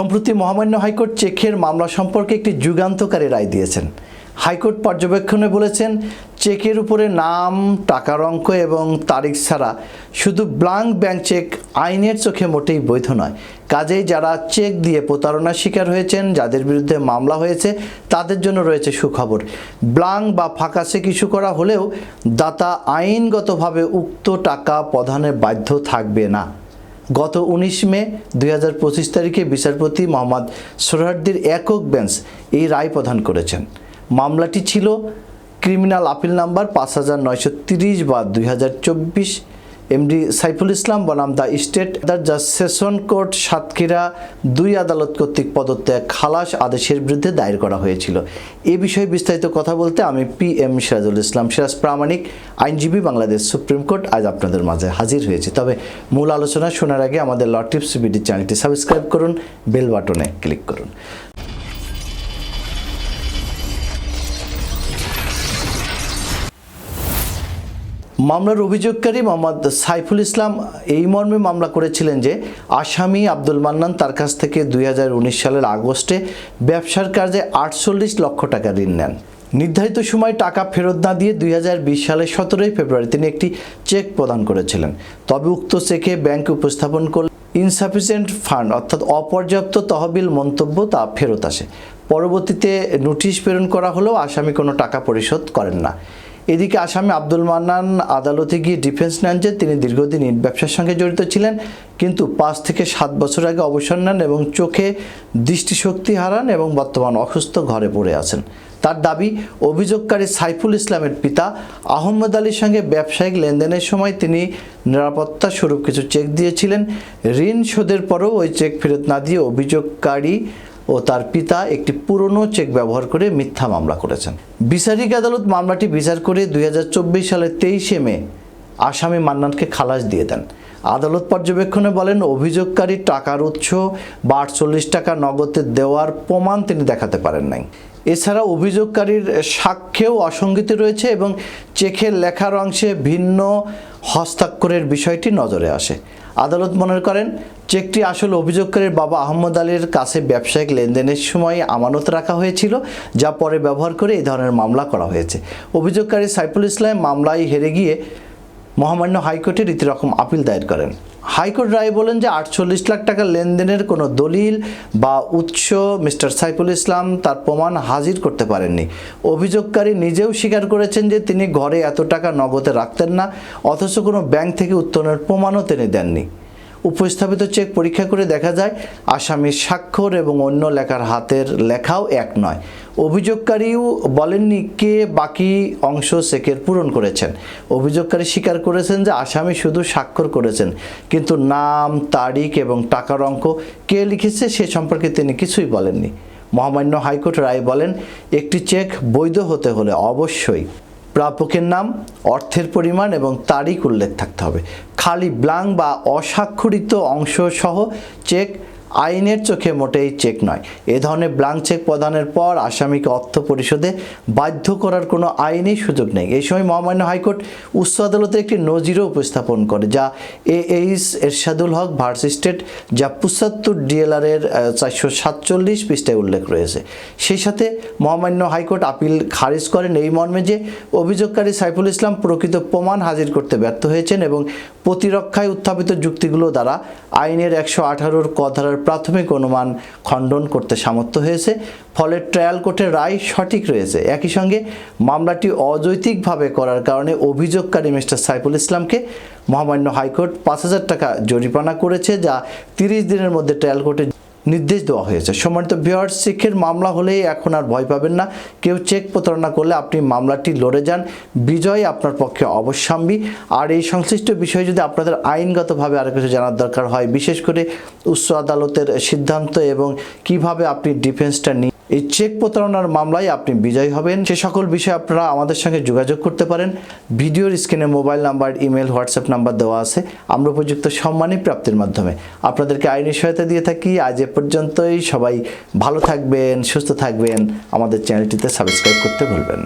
সম্প্রতি মহামান্য হাইকোর্ট চেকের মামলা সম্পর্কে একটি যুগান্তকারী রায় দিয়েছেন। হাইকোর্ট পর্যবেক্ষণে বলেছেন চেকের উপরে নাম, টাকার অঙ্ক এবং তারিখ ছাড়া শুধু ব্লাঙ্ক ব্যাংক চেক আইনের চোখে মোটেই বৈধ নয়। কাজেই যারা চেক দিয়ে প্রতারণার শিকার হয়েছেন, যাদের বিরুদ্ধে মামলা হয়েছে, তাদের জন্য রয়েছে সুখবর। ব্লাঙ্ক বা ফাঁকা চেক ইস্যু করা হলেও দাতা আইনগতভাবে উক্ত টাকা প্রদানে বাধ্য থাকবে না। গত উনিশ মে দুই হাজার পঁচিশ তারিখে বিচারপতি মোহাম্মদ সোহরার্দির একক বেঞ্চ এই রায় প্রদান করেছেন। মামলাটি ছিল ক্রিমিনাল আপিল নাম্বার পাঁচ হাজার নয়শো তিরিশ বা দুই হাজার চব্বিশ এমডি সাইফুল ইসলাম বনাম the state the session court Satkhira দুই আদালত কর্তৃক প্রদত্ত খালাস আদেশের বিরুদ্ধে দায়ের করা হয়েছিল। এ বিষয়ে বিস্তারিত কথা বলতে আমি পি এম সিরাজুল ইসলাম সিরাজ প্রামাণিক, আইনজীবী বাংলাদেশ সুপ্রিম কোর্ট আজ আপনাদের মাঝে হাজির হয়েছে। তবে মূল আলোচনা শোনার আগে আমাদের ল টিপস বিডি চ্যানেলটি সাবস্ক্রাইব করুন, বেল বাটনে ক্লিক করুন। মামলার অভিযোগকারী মোহাম্মদ সাইফুল ইসলাম এই মর্মে মামলা করেছিলেন যে আসামি আব্দুল মান্নান তার কাছ থেকে দুই হাজার উনিশ সালের আগস্টে ব্যবসার কাজে আটচল্লিশ লক্ষ টাকা ঋণ নেন। নির্ধারিত সময় টাকা ফেরত না দিয়ে দুই হাজার বিশ সালের সতেরোই ফেব্রুয়ারি তিনি একটি চেক প্রদান করেছিলেন। তবে উক্ত চেকে ব্যাংক উপস্থাপন করলে ইনসাফিসিয়েন্ট ফান্ড অর্থাৎ অপর্যাপ্ত তহবিল মন্তব্য তা ফেরত আসে। পরবর্তীতে নোটিশ প্রেরণ করা হলেও আসামি কোনো টাকা পরিশোধ করেন না। এদিকে আসামি আব্দুল মান্নান আদালতে গিয়ে ডিফেন্স নেন যে তিনি দীর্ঘদিন ইট ব্যবসার সঙ্গে জড়িত ছিলেন, কিন্তু পাঁচ থেকে সাত বছর আগে অবসর নেন এবং চোখে দৃষ্টিশক্তি হারান এবং বর্তমান অসুস্থ ঘরে পড়ে আছেন। তার দাবি, অভিযোগকারী সাইফুল ইসলামের পিতা আহমদ আলীর সঙ্গে ব্যবসায়িক লেনদেনের সময় তিনি নিরাপত্তা স্বরূপ কিছু চেক দিয়েছিলেন। ঋণ শোধের পরও ওই চেক ফেরত না দিয়ে অভিযোগকারী ও তার পিতা একটি পুরনো চেক ব্যবহার করে মিথ্যা মামলা করেছেন। বিচারিক আদালত মামলাটি বিচার করে দুই হাজার চব্বিশ সালের তেইশে মে আসামি মান্নানকে খালাস দিয়ে দেন। আদালত পর্যবেক্ষণে বলেন, অভিযোগকারী টাকার উৎস বা আটচল্লিশ টাকা নগদে দেওয়ার প্রমাণ তিনি দেখাতে পারেন নাই। এছাড়া অভিযোগকারীর সাক্ষ্যেও অসঙ্গতি রয়েছে এবং চেকের লেখার অংশে ভিন্ন হস্তাক্ষরের বিষয়টি নজরে আসে। আদালত মনে করেন, চেকটি আসলে অভিযোগকারীর বাবা আহমদ আলীর কাছে ব্যবসায়িক লেনদেনের সময় আমানত রাখা হয়েছিল, যা পরে ব্যবহার করে এই ধরনের মামলা করা হয়েছে। অভিযোগকারী সাইফুল ইসলাম মামলায় হেরে গিয়ে মহামান্য হাইকোর্টে রীতিরকম আপিল দায়ের করেন। হাইকোর্ট রায় বলেন যে আটচল্লিশ লাখ টাকা লেনদেনের কোনো দলিল বা উৎস মিস্টার সাইফুল ইসলাম তার প্রমাণ হাজির করতে পারেননি। অভিযোগকারী নিজেও স্বীকার করেছেন যে তিনি ঘরে এত টাকা নগদে রাখতেন না, অথচ কোনো ব্যাংক থেকে উত্তোলনের প্রমাণও তিনি দেননি। উপস্থাপিত চেক পরীক্ষা করে দেখা যায়, আসামির স্বাক্ষর এবং অন্য লেখার হাতের লেখাও এক নয়। অভিযোগকারীও বলেননি কে বাকি অংশ চেকের পূরণ করেছেন। অভিযোগকারী স্বীকার করেছেন যে আসামি শুধু স্বাক্ষর করেছেন, কিন্তু নাম, তারিখ এবং টাকার অঙ্ক, কে লিখেছে সে সম্পর্কে তিনি কিছুই বলেননি। মহামান্য হাইকোর্ট রায় বলেন, একটি চেক বৈধ হতে হলে অবশ্যই প্রাপকের নাম, অর্থের পরিমাণ এবং তারিখ উল্লেখ থাকতে হবে। খালি ব্লাং বা অস্বাক্ষরিত অংশ সহ চেক আইনের চোখে মোটেই চেক নয়। এ ধরনের ব্লাঙ্ক চেক প্রদানের পর আসামিকে অর্থ পরিশোধে বাধ্য করার কোনো আইনি সুযোগ নেই। এই সময় মহামান্য হাইকোর্ট উচ্চ আদালতে একটি নজিরও উপস্থাপন করে, যা A H Ershadul Haque versus state, যা পঁচাত্তর ডিএলআরের চারশো সাতচল্লিশ পৃষ্ঠায় উল্লেখ রয়েছে। সেই সাথে মহামান্য হাইকোর্ট আপিল খারিজ করেন এই মর্মে যে অভিযোগকারী সাইফুল ইসলাম প্রকৃত প্রমাণ হাজির করতে ব্যর্থ হয়েছেন এবং প্রতিরক্ষায় উত্থাপিত যুক্তিগুলো দ্বারা আইনের একশো আঠারোর কধারার প্রাথমিক অনুমান খণ্ডন করতে সামর্থ্য হয়েছে, ফলে ট্রায়াল কোর্টের রায় সঠিক রয়েছে। একই সঙ্গে মামলাটি অযৌতিকভাবে করার কারণে অভিযোগকারী মিস্টার সাইফুল ইসলামকে মহামান্য হাইকোর্ট পাঁচ হাজার টাকা জরিমানা করেছে, যা তিরিশ দিনের মধ্যে ট্রায়াল কোর্টে নির্দেশ দেওয়া হয়েছে। সম্মানিত বিহার শিখের মামলা হলে এখন আর ভয় পাবেন না। কেউ চেক প্রতারণা করলে আপনি মামলাটি লড়ে যান। বিজয় আপনার পক্ষে অবশ্যাম্বী। আর এই সংশ্লিষ্ট বিষয়ে যদি আপনাদের আইনগতভাবে আরও কিছু জানার দরকার হয়, বিশেষ করে উচ্চ আদালতের সিদ্ধান্ত এবং কীভাবে আপনি ডিফেন্সটা নিয়ে এই চেক প্রতারণার মামলায় আপনি বিজয়ী হবেন। সে সকল বিষয়ে আপনারা আমাদের সঙ্গে যোগাযোগ করতে পারেন। ভিডিওর স্ক্রিনে mobile number, email, WhatsApp number দেওয়া আছে। আমরা উপযুক্ত সম্মানী প্রাপ্তির মাধ্যমে। আপনাদেরকে আইনি সহায়তা দিয়ে থাকি। আজ এ পর্যন্তই। সবাই ভালো থাকবেন, সুস্থ থাকবেন। আমাদের চ্যানেলটিতে সাবস্ক্রাইব করতে ভুলবেন।